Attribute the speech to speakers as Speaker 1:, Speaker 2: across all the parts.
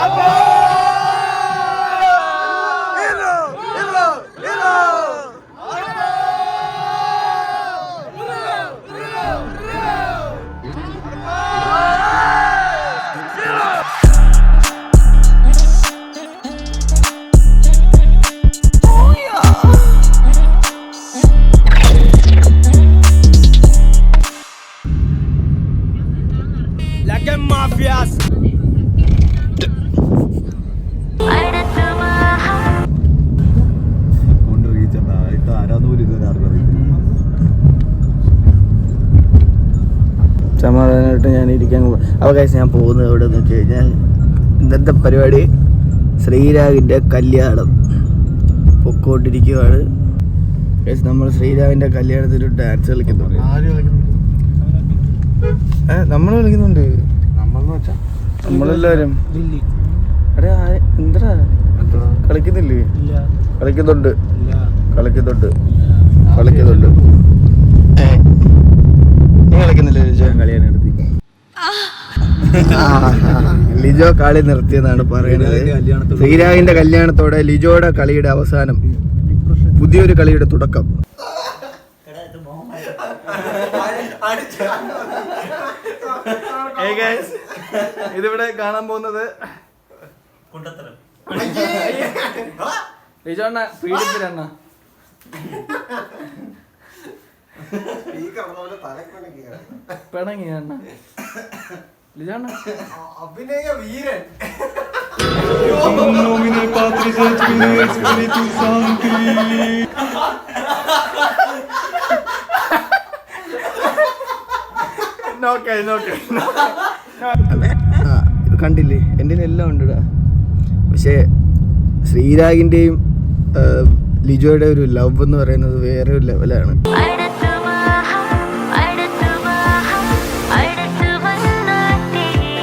Speaker 1: আবার
Speaker 2: സമാധാനമായിട്ട് ഞാൻ ഇരിക്കാൻ അവകാശം ഞാൻ പോകുന്നത് എവിടെ എന്ന് വെച്ച് കഴിഞ്ഞാൽ ഇന്നത്തെ പരിപാടി ശ്രീരാഗിന്റെ കല്യാണം. പൊക്കോട്ടിരിക്കുവാണ് Guys, നമ്മൾ ശ്രീരാഗിന്റെ കല്യാണത്തിന് ഡാൻസ് കളിക്കുന്നുണ്ട്? ഏ നമ്മൾ കളിക്കുന്നുണ്ട്. നമ്മളെല്ലാവരും. എടാ ആ- എന്തെടാ കളിക്കുന്നില്ലേ? കളിക്കുന്നുണ്ട്. കളിക്കുന്നുണ്ട്. കളിക്കുന്നുണ്ട്. നീ കളിക്കുന്നില്ലേ ആ, ലിജോ കളി നിർത്തിയെന്നാണ് പറയുന്നത്.
Speaker 1: ശ്രീരാഗിന്റെ കല്യാണത്തോടെ-
Speaker 2: ലിജോയുടെ കളിയുടെ അവസാനം പുതിയൊരു കളിയുടെ തുടക്കം. ഇതിവിടെ കാണാൻ പോകുന്നത് ലിജോണ്ണ പീഡിപ്പിലണ്ണ പിണങ്ങി നോക്കേ നോക്കേ. കണ്ടില്ലേ? എന്റെ എല്ലാം ഉണ്ടടാ. പക്ഷേ ശ്രീരാഗിന്റെയും ലിജോയുടെ ഒരു ലവ് എന്ന് പറയുന്നത് വേറെ ഒരു ലെവലാണ്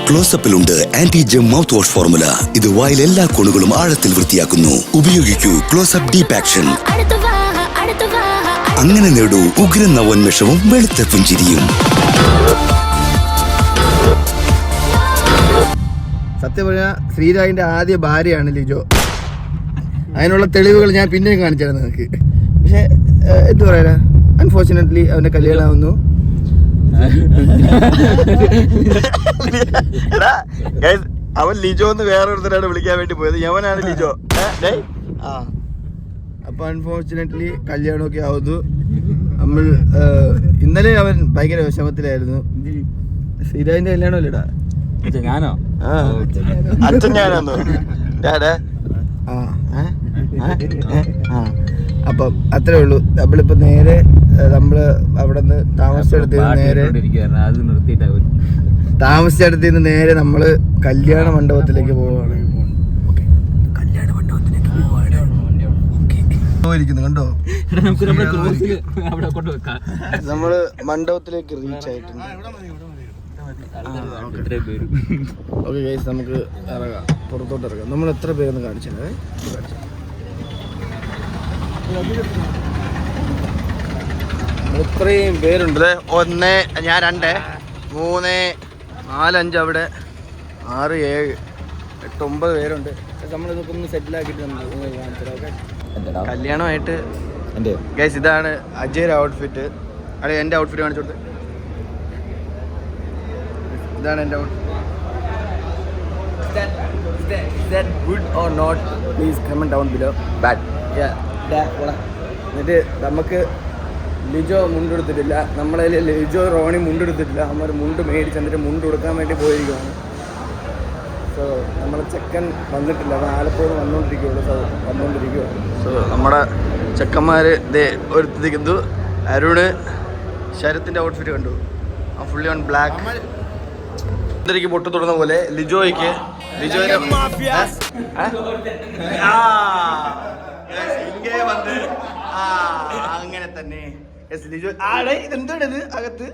Speaker 3: ക്ലോസപ്പിലുണ്ട് anti germ mouth wash formula ഇത് വായിൽ എല്ലാ കോണുകളും ആഴത്തിൽ വൃത്തിയാക്കുന്നു. ഉപയോഗിക്കൂ ക്ലോസപ്പ് ഡീപ് ആക്ഷൻ അങ്ങനെ നേടൂ ഉഗ്രൻ നവോന്മേഷവും വെളുത്ത പുഞ്ചിരിയും
Speaker 2: സത്യം പറഞ്ഞാൽ ശ്രീരാജിന്റെ ആദ്യ ഭാര്യയാണ് ലിജോ. അതിനുള്ള തെളിവുകൾ ഞാൻ പിന്നെയും കാണിച്ചു തരാം നിനക്ക്. പക്ഷേ എന്തു പറയാനാ? അൺഫോർച്ചുനേറ്റ്ലി അവന്റെ കല്യാണമാവുന്നു എടാ, guys, അവൻ ലിജോ എന്ന് വേറെ വേറൊരുത്തരാണ് വിളിക്കാൻ വേണ്ടി പോയത്. യവനാണ് ലിജോ. അപ്പൊ അൺഫോർച്ചുനേറ്റ്ലി കല്യാണമൊക്കെ ആവുന്നു. നമ്മൾ ഇന്നലെ അവൻ ഭയങ്കര വിഷമത്തിലായിരുന്നു. ശ്രീരാജിന്റെ കല്യാണമല്ലേടാ
Speaker 1: ഞാനോ?
Speaker 2: ആ. അച്ഛൻ ഞാനോ. ഡാഡേ ആ? അപ്പം അത്രേ ഉള്ളൂ. നമ്മളിപ്പോ നേരെ നമ്മൾ അവിടെ നിന്ന് താമസിച്ചെടുത്ത് നേരെ താമസിച്ചടുത്ത് നേരെ നമ്മൾ കല്യാണ മണ്ഡപത്തിലേക്ക് പോവാണ്. കല്യാണ മണ്ഡപത്തിലേക്ക് പോവാണ്. ഇരിക്കുന്നു കണ്ടോ?
Speaker 1: അവിടെ കൊണ്ട് വെക്കാം.
Speaker 2: നമ്മൾ മണ്ഡപത്തിലേക്ക് റീച്ച് ആയിട്ടുണ്ട്. ഓക്കെ. ഗൈസ് നമുക്ക് ഇറങ്ങാം. പുറത്തോട്ട് ഇറങ്ങാം. നമ്മൾ എത്ര പേരെന്ന് കാണിച്ചത് ഇത്രയും പേരുണ്ട്. ഒന്ന് ഞാൻ രണ്ട്. മൂന്ന് നാലഞ്ച് അവിടെ. ആറ് ഏഴ് എട്ട് ഒമ്പത് പേരുണ്ട്. നമ്മൾ ഇതൊക്കെ ഒന്ന് സെറ്റിലാക്കിയിട്ട് നമുക്ക് കാണിച്ചത് കല്യാണമായിട്ട് ഗൈസ് ഇതാണ് അജയുടെ ഔട്ട്ഫിറ്റ് അതെ എന്റെ ഔട്ട്ഫിറ്റ് കാണിച്ചു കൊടുത്ത്. ഇതാണ് എന്റെ outfit good or not please comment down below bad എന്നിട്ട് നമുക്ക് ലിജോ മുണ്ടെടുത്തിട്ടില്ല. നമ്മളെ ലിജോ റോണി മുണ്ടെടുത്തിട്ടില്ല. നമ്മൾ മുണ്ട് മേടിച്ച് എന്നിട്ട് മുണ്ട് കൊടുക്കാൻ വേണ്ടി പോയിരിക്കുകയാണ് സോ നമ്മുടെ ചെക്കൻ വന്നിട്ടില്ല. അത് ആലപ്പുഴ വന്നുകൊണ്ടിരിക്കുകയുള്ളൂ സോ വന്നുകൊണ്ടിരിക്കുകയാണ് സോ നമ്മുടെ ചെക്കന്മാർ ഇതേ ഒരുത്തിരിക്കുന്നു അരുണ് ശരത്തിന്റെ ഔട്ട്ഫിറ്റ് കണ്ടു. ആ ഫുള്ളി ഓൺ ബ്ലാക്ക് ഇന്ദ്രയ്ക്ക് പൊട്ടു തുടർന്ന പോലെ ലിജോയ്ക്ക് ലിജോയുടെ
Speaker 4: Mafias.
Speaker 2: ആ ഇങ്ങനെ വന്ന്. ആ അങ്ങനെ തന്നെ. എസ് ലിജോ ആടെ ഇതെന്താണ് അകത്ത്?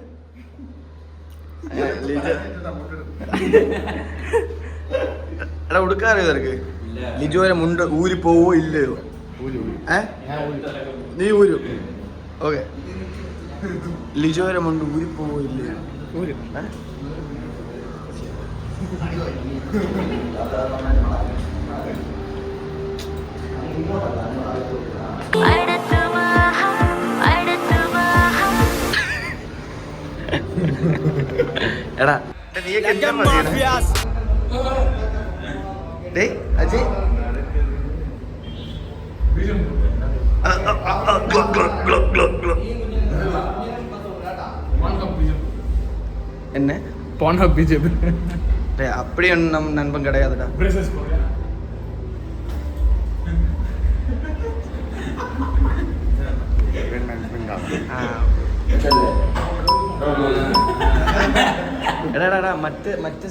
Speaker 2: എടാ ഉടുക്കാറിയോ നിനക്ക്? ലിജോനെ മുണ്ട് ഊരി പോവോ ഇല്ലയോ? ഏ? നീ ഊരു. ഓക്കെ. ലിജോനെ മുണ്ട് ഊരി പോവോ ഇല്ലയോ? ഊരും. അടുത്ത എടാ നീയൊക്കെ എന്താ പറയണേ? ഡേയ്, അജി. ആ, ആ, ആ, ആ, glow, glow, glow, glow, glow. என்ன
Speaker 1: പോണ ബിജെപി
Speaker 2: டேய், அப்படி ஒன்றும் நம் நண்பன் கிடையாதுடா ആ. എടാ മറ്റ് മറ്റ്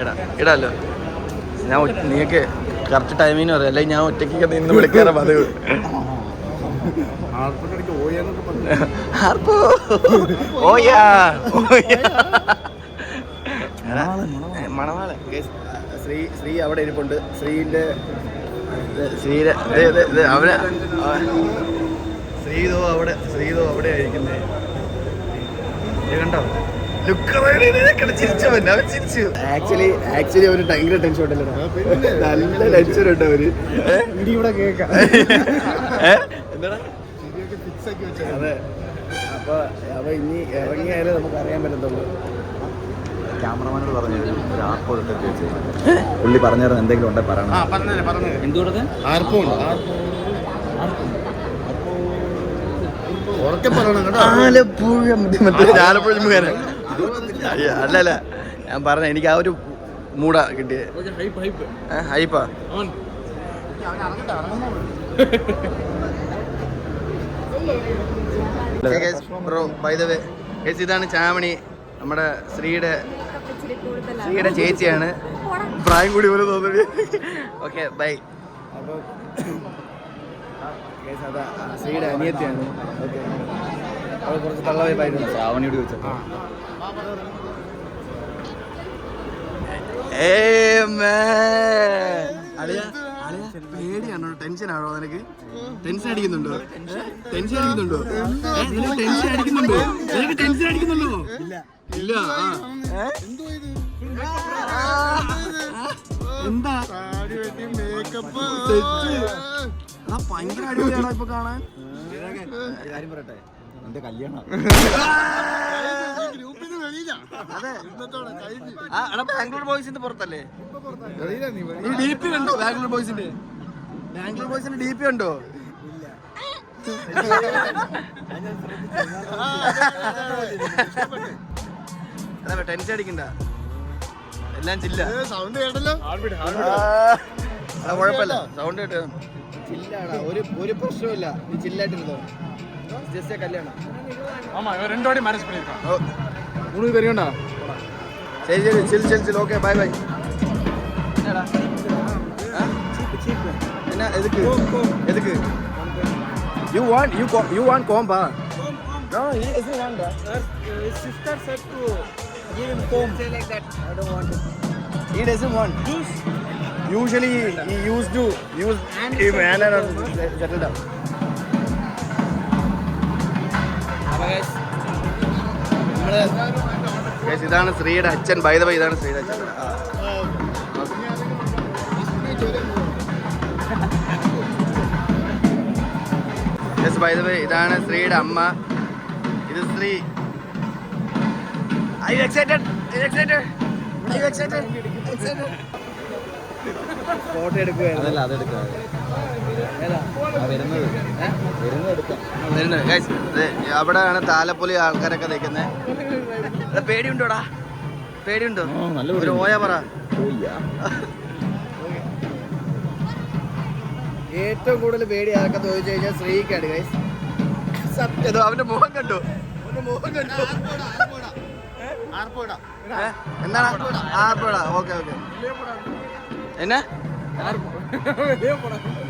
Speaker 2: എടാ ഇടാലോ ഞാൻ നീയൊക്കെ കറക്റ്റ് ടൈമിന് പറയാം. അല്ലെങ്കിൽ ഞാൻ ഒറ്റയ്ക്കൊക്കെ നിന്ന് വിളിക്കാറ് പതിവ്. ആർപ്പോ ഓയാ Guys, ശ്രീ ശ്രീ അവിടെ ഇരിപ്പുണ്ട്. ശ്രീന്റെ ശ്രീയുടെ അവനെ ശ്രീതോ അവിടെ ശ്രീതോ അവിടെ ആയിരിക്കുന്നേ. കണ്ടോ? ആക്ച്വലി ആക്ച്വലി അവന് ഭയങ്കര ടെൻഷൻ ഉണ്ടല്ലോ. നല്ല ടെൻഷൻ ഉണ്ട് അവർ ഇവിടെ കേൾക്കാം. എന്താടാ? അതെ. അപ്പൊ അവ ഇനി ഇറങ്ങിയാലേ നമുക്ക് അറിയാൻ പറ്റത്തുള്ളൂ.
Speaker 1: ക്യാമറമാനോട് പറഞ്ഞു ഒരു വെച്ച് പുള്ളി പറഞ്ഞായിരുന്നു എന്തെങ്കിലും ഉണ്ടെ. പറയണം എന്തുകൊണ്ട്
Speaker 2: ആലപ്പുഴ ആലപ്പുഴ അല്ല അല്ല ഞാൻ പറഞ്ഞ എനിക്ക് ആ ഒരു മൂടാ കിട്ടിയത് ഹൈപ്പാ ബ്രോ ബൈ ദ വേ ഇതാണ് ചാമണി നമ്മുടെ ശ്രീയുടെ ശ്രീയുടെ ചേച്ചിയാണ്. പ്രായം കൂടി പോലെ തോന്നുന്നത് ഓക്കെ ബൈ അപ്പോൾ അതാ ശ്രീയുടെ അനിയത്തിയാണ്. ഓക്കെ അവൾ കുറച്ച് തള്ളവേ പായിരുന്നു
Speaker 1: ശ്രാവണിയോട് ചോദിച്ചപ്പോ.
Speaker 2: പേടിയാണോ? ടെൻഷൻ ആണോ നിനക്ക്? ടെൻഷൻ അടിക്കുന്നുണ്ടോ? ടെൻഷൻ അടിക്കുന്നുണ്ടോ? ടെൻഷൻ അടിക്കുന്നുണ്ടോ? നിനക്ക് ടെൻഷൻ അടിക്കുന്നുണ്ടോ? ഇല്ല? ആ. എന്താ. എടാ, ഭയങ്കര അടിപൊളിയാണോ ഇപ്പൊ കാണാൻ?
Speaker 1: കാര്യം പറയട്ടെ. എന്റെ കല്യാണം.
Speaker 2: ബാംഗ്ലൂർ ബോയ്സിന്റെ പുറത്തല്ലേ? നീ ഡി പി കണ്ടോ ബാംഗ്ലൂർ ബോയ്സിന്റെ? ബാംഗ്ലൂർ ബോയ്സിന്റെ ഡി പി ഉണ്ടോ അതെ ടെൻഷൻ അടിക്കണ്ട. എല്ലാം ചില്ല.
Speaker 4: സൗണ്ട് കേട്ടല്ലോ?
Speaker 2: കുഴപ്പമില്ല. സൗണ്ട് കേട്ടോ ചില്ലാടാ ഒരു ഒരു പ്രശ്നമില്ല നീ ചില്ലായിട്ടിരുന്നോ? ஜெஸ்ஸே கல்யாணம்
Speaker 4: ஆமாம் இவன் ரெண்டு வாட்டி மேரேஜ் பண்ணியிருக்கான்
Speaker 2: உனக்கு
Speaker 1: தெரியும்டா சரி
Speaker 2: சரி சில் சில் சில் ஓகே பாய் பாய் என்னடா என்ன எதுக்கு எதுக்கு you want you you want கோம்பா No, he isn't on that.
Speaker 4: His sister said to give him comb. Say like that.
Speaker 2: I don't want it. He doesn't want.
Speaker 4: Juice.
Speaker 2: Usually he used to use and banana and settle down. ഇതാണ് ശ്രീയുടെ അച്ഛൻ. By the by ഇതാണ് ശ്രീയുടെ അച്ഛൻ. Yes by the by ഇതാണ് ശ്രീയുടെ അമ്മ. ഇത് Sree I excited I excited I excited excited photo എടുക്കുകയായിരുന്നു
Speaker 1: അതല്ല അതെടുക്കാം ആ വരുന്നത്. വരുന്നത്
Speaker 2: അവിടെയാണ് താലപ്പൊലി ആൾക്കാരൊക്കെ നിൽക്കുന്നത് പേടിയുണ്ടോടാ? പേടിയുണ്ടോ? ഒരു. ഓയ പറ. ഏറ്റവും കൂടുതൽ പേടി ആർക്കെന്ന് ചോദിച്ചു കഴിഞ്ഞാൽ ശ്രീക്കാണ് ഗൈസ് സത്യം അവന്റെ മുഖം കണ്ടു? അവന്റെ മുഖം കണ്ടു? എന്താണ്? ആർപ്പോടാ? Okay okay. എന്നാ?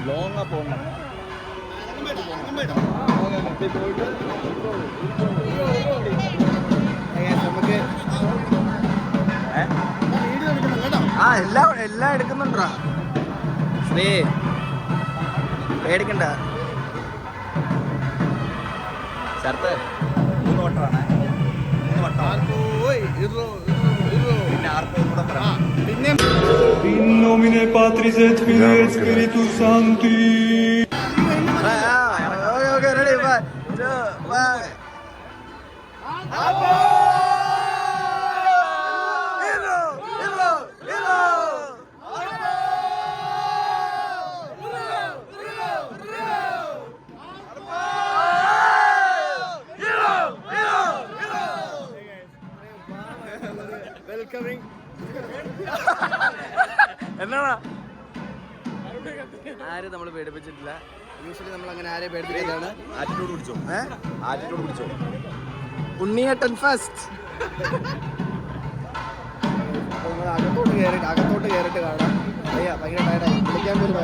Speaker 1: ലോങ്ങാ പോകണം
Speaker 2: Guys, നമുക്ക്
Speaker 1: ഏ?
Speaker 2: ആ എല്ലാം എല്ലാം എടുക്കുന്നുണ്ടോ? ശ്രീ പേടിക്കണ്ട.
Speaker 1: Sarath
Speaker 5: In nomine Patris et Filii et Spiritus Sancti.
Speaker 2: Okay, okay, ready, bye. Two, one. Bravo! എന്നാടാ ആരും നമ്മൾ പേടിപ്പിച്ചിട്ടില്ല യൂഷ്വലി നമ്മൾ അങ്ങനെ ആരെ പേടിപ്പിക്കുന്നതാണ്
Speaker 1: ആറ്റിറ്റ്യൂഡ് പിടിച്ചോ ആറ്റിറ്റ്യൂഡ് പിടിച്ചോ
Speaker 2: ഉണ്ണിയേട്ടൻ ഫസ്റ്റ് അകത്തോട്ട് കയറി അകത്തോട്ട് കയറിയിട്ട് കാണാം അയ്യാ ഭയങ്കര ടയർഡായി വിളിക്കാൻ പോലും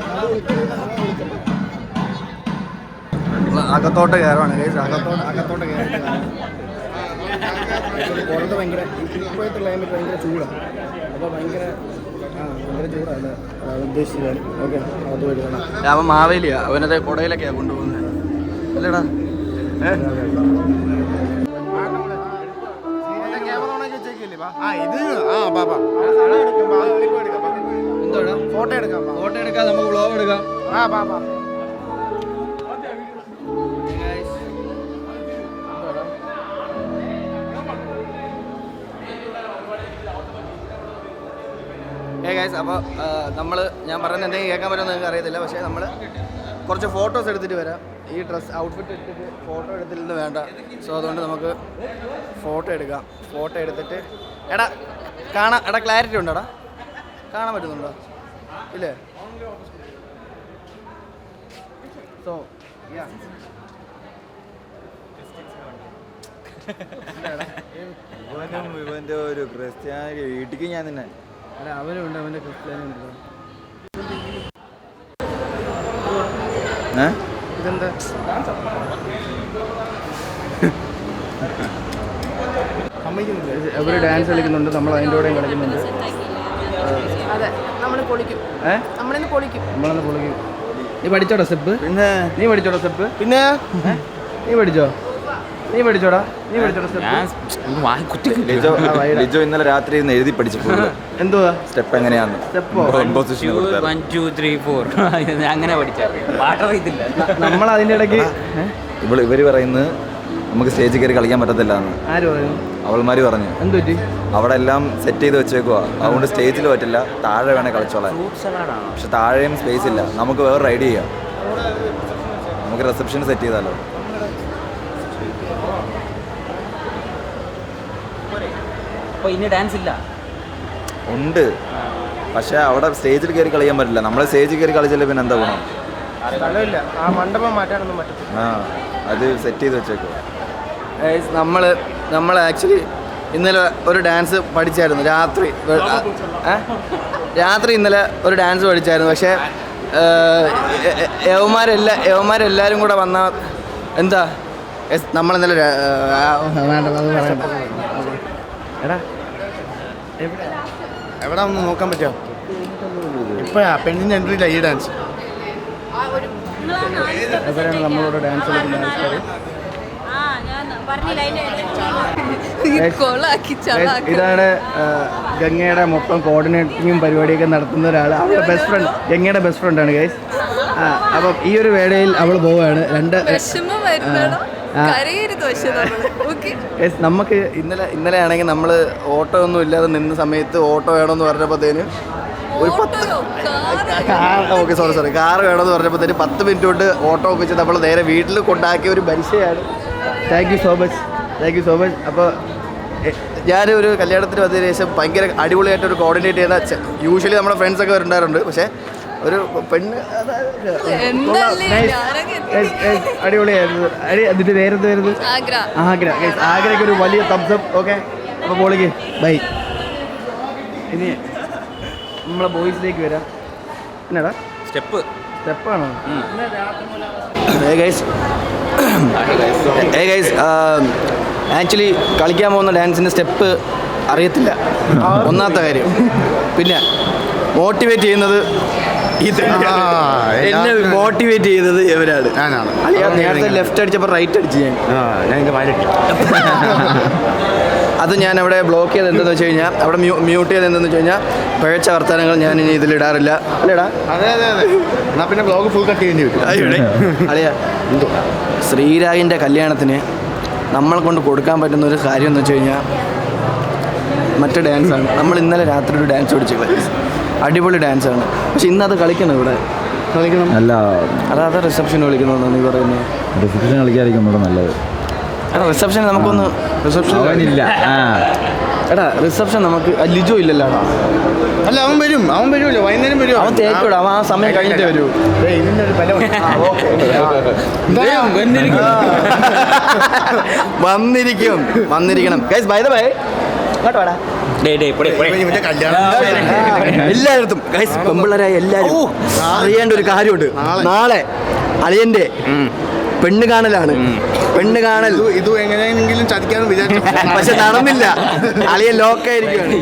Speaker 2: അകത്തോട്ട് കയറുവാണ് അകത്തോട്ട് അകത്തോട്ട് കയറിയിട്ട് കാണാം പുറത്ത് ഭയങ്കര ഇപ്പോഴത്തെ ക്ലൈമറ്റ് ഭയങ്കര ചൂടാണ് അപ്പോൾ ഭയങ്കര ആ മാവേലിയ. അവനത് കൊടയിലൊക്കെയാ കൊണ്ടുപോകുന്നത് അല്ലേടാ. എന്തോടാ? ഫോട്ടോ എടുക്കാം ഫോട്ടോ എടുക്കാം നമുക്ക് വ്ളോഗ് എടുക്കാം. ആ ബാ ബാ. ഗൈസ് അപ്പോൾ നമ്മൾ ഞാൻ പറയുന്നത് എന്തെങ്കിലും കേൾക്കാൻ പറ്റുമെന്ന് നിങ്ങൾക്ക് അറിയത്തില്ല പക്ഷേ നമ്മൾ കുറച്ച് ഫോട്ടോസ് എടുത്തിട്ട് വരാം. ഈ ഡ്രസ്സ് ഔട്ട്ഫിറ്റ് ഇട്ടിട്ട് ഫോട്ടോ എടുത്തില്ലെന്ന് വേണ്ട. സോ അതുകൊണ്ട് നമുക്ക് ഫോട്ടോ എടുക്കാം. ഫോട്ടോ എടുത്തിട്ട് എടാ കാണാൻ എടാ ക്ലാരിറ്റി ഉണ്ടോടാ? കാണാൻ പറ്റുന്നുണ്ടോ? ഇല്ലേ? സോ
Speaker 1: ഇവനും ഇവന്റെ ഒരു ക്രിസ്ത്യാനി വീട്ടിക്ക് ഞാൻ നിന്നെ
Speaker 2: അല്ല അവനുണ്ട് അവന്റെ ക്രിസ്ത്യാനി ഉണ്ട്
Speaker 1: ഏഹ്
Speaker 2: ഇതെന്താ? അവർ ഡാൻസ് കളിക്കുന്നുണ്ട് നമ്മൾ അതിന്റെ കൂടെയും കളിക്കുന്നുണ്ട്.
Speaker 6: അതെ നമ്മൾ പൊളിക്കും.
Speaker 2: ഏ?
Speaker 6: നമ്മളിന്ന് പൊളിക്കും.
Speaker 2: നമ്മളന്ന് പൊളിക്കും. നീ പഠിച്ചോടാ സ്റ്റെപ്പ്
Speaker 1: പിന്നെ?
Speaker 2: നീ പഠിച്ചോടാ സ്റ്റെപ്പ് പിന്നെ? നീ പഠിച്ചോ? നീ പഠിച്ചോടാ? നീ പഠിച്ചോടാ സ്റ്റെപ്പ്
Speaker 1: ലിജോ ലിജോ ഇന്നലെ രാത്രി ഇരുന്ന് എഴുതി പഠിച്ചു
Speaker 2: എന്തുവാ?
Speaker 1: സ്റ്റെപ്പ് എങ്ങനെയാന്ന്?
Speaker 2: സ്റ്റെപ്പോ?
Speaker 4: വൺ ടു ത്രീ ഫോർ അങ്ങനെ പഠിച്ചാൽ പാട്ടറിയത്തില്ല
Speaker 2: നമ്മൾ അതിന്റെ ഇടയ്ക്ക്?
Speaker 1: ഇവൾ ഇവർ പറയുന്നത് നമുക്ക് സ്റ്റേജിൽ കയറി കളിക്കാൻ പറ്റത്തില്ല എന്ന്. അവൾമാര് പറഞ്ഞു.
Speaker 2: എന്ത് പറ്റി?
Speaker 1: അവിടെ എല്ലാം സെറ്റ് ചെയ്ത് വെച്ചേക്കുവാ. അതുകൊണ്ട് സ്റ്റേജിൽ പറ്റില്ല. താഴെ വേണേ കളിച്ചോളാൻ. പക്ഷെ താഴെയും സ്പേസ് ഇല്ല. നമുക്ക് വേറെ റൈഡ് ചെയ്യാം. നമുക്ക് റിസപ്ഷൻ സെറ്റ് ചെയ്താലോ.
Speaker 4: അപ്പൊ ഇനി ഡാൻസ് ഇല്ല
Speaker 1: ഉണ്ട് പക്ഷേ അവിടെ സ്റ്റേജിൽ കയറി കളിക്കാൻ പറ്റില്ല നമ്മൾ സ്റ്റേജിൽ കയറി കളിച്ചാലേ പിന്നെ എന്താ ഗുണം
Speaker 2: സ്ഥലമില്ല ആ മണ്ഡപം മാറ്റാനൊന്നും
Speaker 1: ആ അത് സെറ്റ് ചെയ്ത് വെച്ചേക്കോ
Speaker 2: നമ്മൾ നമ്മൾ ആക്ച്വലി ഇന്നലെ ഒരു ഡാൻസ് പഠിച്ചായിരുന്നു രാത്രി? രാത്രി ഇന്നലെ ഒരു ഡാൻസ് പഠിച്ചായിരുന്നു പക്ഷേ യവന്മാരെല്ലാ യവന്മാരെല്ലാവരും കൂടെ വന്ന എന്താ നമ്മൾ വേണ്ട എടാ
Speaker 7: എവിടെ ഒന്ന് നോക്കാൻ പറ്റുമോ ഇപ്പഴാ പെണ്ണിന്റെ എൻട്രിയില്ല ഈ ഡാൻസ്
Speaker 6: ആ ഒരു
Speaker 2: അവരാണ് നമ്മളോട് ഡാൻസ് കളിക്കുന്ന ആൾക്കാർ ഇതാണ് ഗംഗയുടെ മൊത്തം കോർഡിനേറ്റിങ്ങും പരിപാടിയൊക്കെ നടത്തുന്ന ഒരാൾ അവളുടെ ബെസ്റ്റ് ഫ്രണ്ട് ഗംഗയുടെ ബെസ്റ്റ് ഫ്രണ്ടാണ് ഗൈസ് അപ്പം ഈ ഒരു വേളയിൽ അവൾ പോവുകയാണ് രണ്ട് നമുക്ക് ഇന്നലെ ഇന്നലെ ആണെങ്കിൽ നമ്മൾ ഓട്ടോ ഒന്നും ഇല്ലാതെ നിന്ന സമയത്ത് ഓട്ടോ വേണമെന്ന് പറഞ്ഞപ്പോഴത്തേന് ഒരു പത്ത് car okay sorry sorry car വേണമെന്ന് പറഞ്ഞപ്പോഴത്തേന് പത്ത് മിനിറ്റ് കൊണ്ട് ഓട്ടോ ഒപ്പിച്ച് നമ്മൾ നേരെ വീട്ടിൽ കൊണ്ടാക്കിയ ഒരു പരിചയമാണ് thank you so much thank you so much അപ്പോൾ ഞാനൊരു കല്യാണത്തിന് വന്നതിന് ശേഷം ഭയങ്കര അടിപൊളിയായിട്ട് ഒരു കോർഡിനേറ്റ് ചെയ്യുന്ന യൂഷ്വലി നമ്മുടെ ഫ്രണ്ട്സൊക്കെ വരുന്നുണ്ടായിരുന്നുണ്ട് പക്ഷേ ഒരു പെണ്ണ് അടിപൊളിയായിരുന്നു. അടി അതിന്റെ പേരെന്ത് വരുന്നത്?
Speaker 6: ആഗ്ര.
Speaker 2: ആഗ്രയ്ക്ക് ഒരു വലിയ തംസ് അപ്പ് ഓക്കെ അപ്പൊ പോളിക്ക്. ബൈ ഇനി നമ്മളെ ബോയ്സിലേക്ക് വരാം. എന്നാടാ?
Speaker 4: സ്റ്റെപ്പ്.
Speaker 2: സ്റ്റെപ്പാണോ? ഏ ഗൈസ് ആക്ച്വലി കളിക്കാൻ പോകുന്ന ഡാൻസിന്റെ സ്റ്റെപ്പ് അറിയത്തില്ല. ഒന്നാമത്തെ കാര്യം. പിന്നെ മോട്ടിവേറ്റ് ചെയ്യുന്നത് എന്നെ മോട്ടിവേറ്റ് ചെയ്തത് ഇവരാണ്.
Speaker 7: ഞാനാണ്.
Speaker 2: നേരത്തെ ലെഫ്റ്റ് അടിച്ചപ്പോൾ റൈറ്റ് അടിച്ച് ഞാൻ. അത് ഞാൻ അവിടെ ബ്ലോക്ക് ചെയ്ത് എന്തെന്ന് വെച്ച് കഴിഞ്ഞാൽ അവിടെ മ്യൂ മ്യൂട്ട് ചെയ്ത് എന്തെന്ന് വെച്ച് കഴിഞ്ഞാൽ പഴച്ച വർത്തമാനങ്ങൾ ഞാൻ ഇനി ഇതിലിടാറില്ല അല്ലേടാ?
Speaker 7: അതെ അതെ അതെ. എന്നാ പിന്നെ ബ്ലോഗ് ഫുൾ കട്ട് ചെയ്യേണ്ടി വരും.
Speaker 2: അളിയാ ശ്രീരാഗിന്റെ കല്യാണത്തിന് നമ്മളെ കൊണ്ട് കൊടുക്കാൻ പറ്റുന്ന ഒരു കാര്യം എന്ന് വെച്ച് കഴിഞ്ഞാൽ മറ്റു ഡാൻസാണ് നമ്മൾ ഇന്നലെ രാത്രി ഒരു ഡാൻസ് പഠിച്ചു അടിപൊളി ഡാൻസാണ്. പക്ഷെ ഇന്ന് അത് കളിക്കണം ഇവിടെ. കളിക്കണം.
Speaker 1: അല്ല.
Speaker 2: അതായത് റിസപ്ഷൻ കളിക്കണമെന്നാണ് നീ പറയുന്നത്
Speaker 1: റിസപ്ഷൻ കളിക്കാതിരിക്കും ഇവിടെ നല്ലത്.
Speaker 2: എടാ റിസപ്ഷൻ നമുക്കൊന്ന് റിസപ്ഷൻ
Speaker 1: അവനില്ല ആ.
Speaker 2: എടാ റിസപ്ഷൻ നമുക്ക് ലിജോ ഇല്ലല്ലോ
Speaker 7: അല്ല അവൻ വരും. അവൻ വരുമല്ലോ. വൈകുന്നേരം വരും
Speaker 2: അവൻ തേക്കൂടാ അവൻ ആ സമയം കഴിഞ്ഞിട്ട് വരൂ. വന്നിരിക്കും. വന്നിരിക്കണം. ഗൈസ് ബൈ ദ ബൈ ഇങ്ങോട്ട് വാടാ. എല്ലായിടത്തും. ഗൈസ് പെമ്പിള്ളേരായ എല്ലാവരും അറിയേണ്ട ഒരു കാര്യമുണ്ട്. നാളെ. അളിയന്റെ പെണ്ണ് കാണലാണ്. പെണ്ണ് കാണൽ.
Speaker 7: ഇത് എങ്ങനെയെങ്കിലും ചതിക്കാന്ന് വിചാരിച്ചു.
Speaker 2: പക്ഷെ നടന്നില്ല. അളിയൻ ലോക്കായിരിക്കുകയാണ്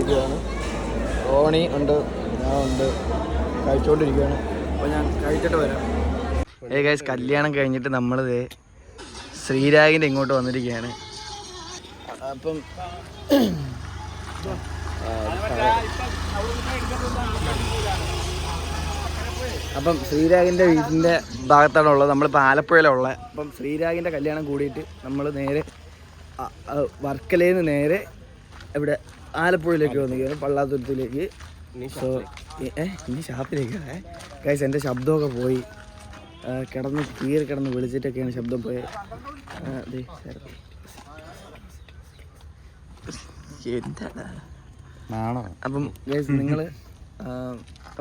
Speaker 2: കഴിക്കുകയാണ് ഓണി ഉണ്ട് ഞാൻ ഉണ്ട്. കഴിച്ചുകൊണ്ടിരിക്കുകയാണ് അപ്പോൾ ഞാൻ കഴിച്ചിട്ട് വരാം. ഏ ഗൈസ് കല്യാണം കഴിഞ്ഞിട്ട് നമ്മളിത് ശ്രീരാഗിന്റെ ഇങ്ങോട്ട് വന്നിരിക്കുകയാണ്. അപ്പം അപ്പം ശ്രീരാഗിന്റെ വീടിന്റെ ഭാഗത്താണ് ഉള്ളത് നമ്മളിപ്പോൾ ആലപ്പുഴയിലാണ് ഉള്ളത് അപ്പം ശ്രീരാഗിന്റെ കല്യാണം കൂടിയിട്ട് നമ്മൾ നേരെ വർക്കലയിൽ നിന്ന് നേരെ ഇവിടെ ആലപ്പുഴയിലേക്ക് വന്നിരിക്കുകയാണ് പള്ളാത്തുരത്തിലേക്ക് സോ ഏ ഇനി ഷാപ്പിലേക്ക് കൈസ് എന്റെ ശബ്ദമൊക്കെ പോയി. കിടന്ന് കീറി കിടന്ന് വിളിച്ചിട്ടൊക്കെയാണ് ശബ്ദം പോയത് എന്താണ്? അപ്പം ഗൈസ് നിങ്ങൾ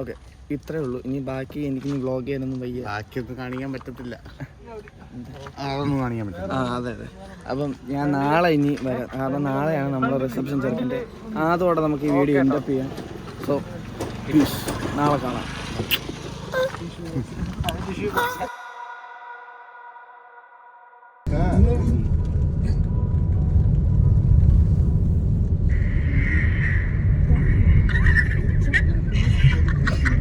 Speaker 2: ഓക്കെ. ഇത്രേ ഉള്ളൂ. ഇനി ബാക്കി എനിക്ക് വ്ളോഗ് ചെയ്യാനൊന്നും വയ്യ.
Speaker 7: ബാക്കിയൊക്കെ കാണിക്കാൻ പറ്റത്തില്ല. അതൊന്നും കാണിക്കാൻ പറ്റില്ല
Speaker 2: ആ അതെ അതെ. അപ്പം ഞാൻ നാളെ ഇനി വരാം. കാരണം നാളെയാണ് നമ്മൾ റിസപ്ഷൻ ചേർക്കേണ്ടത് അതോടെ നമുക്ക് ഈ വീഡിയോ എൻഡപ്പ് ചെയ്യാം. സോ നാളെ കാണാം.